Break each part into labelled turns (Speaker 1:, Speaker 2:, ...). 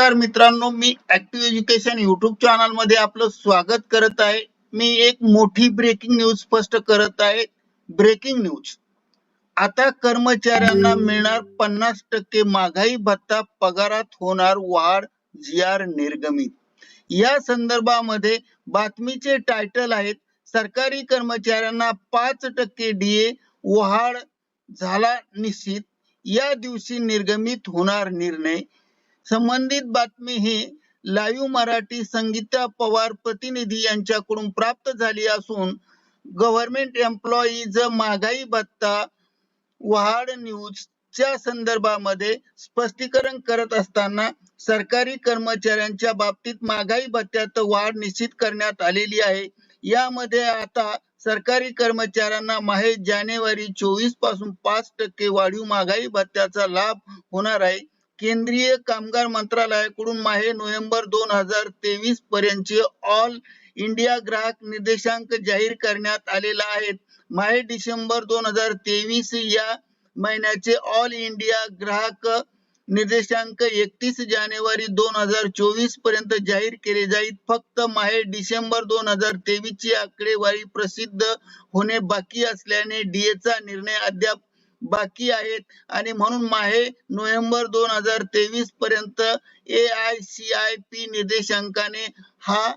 Speaker 1: नमस्कार मित्रांनो मी ऍक्टिव्ह एज्युकेशन युट्यूब चॅनलमध्ये आपलं स्वागत करत आहे. मी एक मोठी ब्रेकिंग न्यूज स्पष्ट करत आहे. ब्रेकिंग न्यूज आता कर्मचाऱ्यांना मिळणार पन्नास टक्के महागाई भत्ता पगारात होणार वाढ जी आर निर्गमित या संदर्भामध्ये बातमीचे टायटल आहेत सरकारी कर्मचाऱ्यांना पाच टक्के डीए वाढ झाला निश्चित. या दिवशी निर्गमित होणार निर्णय. संबंधित बातमी ही लाईव्ह मराठी संगीता पवार प्रतिनिधी यांच्याकडून प्राप्त झाली असून गव्हर्नमेंट एम्प्लॉईज महागाई भत्ता वाढ न्यूजच्या संदर्भामध्ये स्पष्टीकरण करत असताना सरकारी कर्मचाऱ्यांच्या बाबतीत महागाई भत्त्यात वाढ निश्चित करण्यात आलेली आहे. यामध्ये आता सरकारी कर्मचाऱ्यांना माहे जानेवारी चोवीसपासून पाच टक्के वाढीव महागाई भत्त्याचा लाभ होणार आहे. केंद्रीय कामगार मंत्रालयाकडून माहे नोव्हेंबर दोन हजार तेवीस पर्यंतचे ऑल इंडिया ग्राहक निर्देशांक जाहीर करण्यात आलेला आहे. माहे डिसेंबर दोन हजार तेवीस या महिन्याचे ऑल इंडिया ग्राहक निर्देशांक एकतीस जानेवारी दोन हजार चोवीसपर्यंत जाहीर केले जाईल. फक्त माहे डिसेंबर दोन हजार तेवीस ची आकडेवारी प्रसिद्ध होणे बाकी असल्याने डीएचा निर्णय अद्याप बाकी आहेत. आणि म्हणून माहे नोव्हेंबर दोन हजार तेवीस पर्यंत A I C I P निर्देशांकाने हा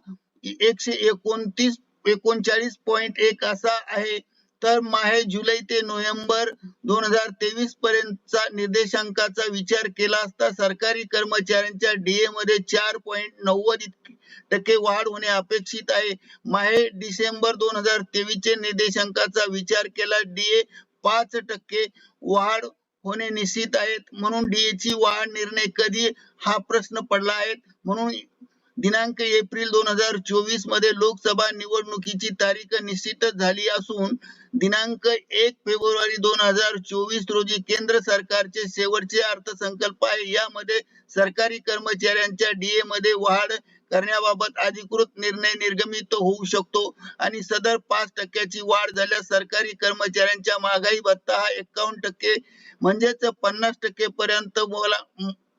Speaker 1: एकशे एकोणतीस एकोणचाळीस पॉईंट एक असा आहे. तर माहे जुलै ते नोव्हेंबर दोन हजार तेवीस पर्यंतचा निर्देशांकाचा विचार केला असता सरकारी कर्मचाऱ्यांच्या डीए मध्ये चार पॉईंट नव्वद टक्के वाढ होणे अपेक्षित आहे. माहे डिसेंबर दोन हजार तेवीस चे निर्देशांकाचा विचार केला. डीए पाच टक्के वाढ होणे निश्चित आहेत. म्हणून डीएची वाढ निर्णय कधी हा प्रश्न पडला आहे? म्हणून दिनांक एप्रिल दोन हजार चोवीसमध्ये लोकसभा निवडणुकीची तारीख निश्चित झाली असून दिनांक एक फेब्रुवारी दोन हजार चोवीस रोजी केंद्र सरकारचे शेवटचे अर्थसंकल्प आहे. यामध्ये सरकारी कर्मचाऱ्यांच्या डीए मध्ये वाढ करण्याबाबत अधिकृत निर्णय निर्गमित होऊ शकतो आणि सदर पाच टक्क्याची वाढ झाल्यास सरकारी कर्मचाऱ्यांच्या महागाई भत्ता हा एकावन्न टक्के म्हणजेच पन्नास टक्के पर्यंत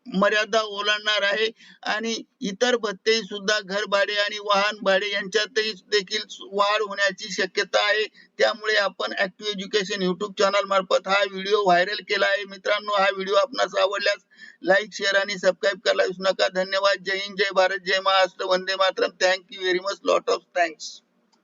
Speaker 1: मर्यादा ओलांडणार आहे. आणि इतर भत्ते सुद्धा घर भाडे आणि वाहन भाडे यांच्यातही देखील वाढ होण्याची शक्यता आहे. त्यामुळे आपण ऍक्टिव्ह एज्युकेशन युट्यूब चॅनल मार्फत हा व्हिडिओ व्हायरल केला आहे. मित्रांनो हा व्हिडिओ आपणास आवडल्यास लाईक शेअर आणि सबस्क्राईब करायला विसरू नका. धन्यवाद. जय हिंद जय भारत जय Maharashtra. Vande Mataram. Thank you very much lot of thanks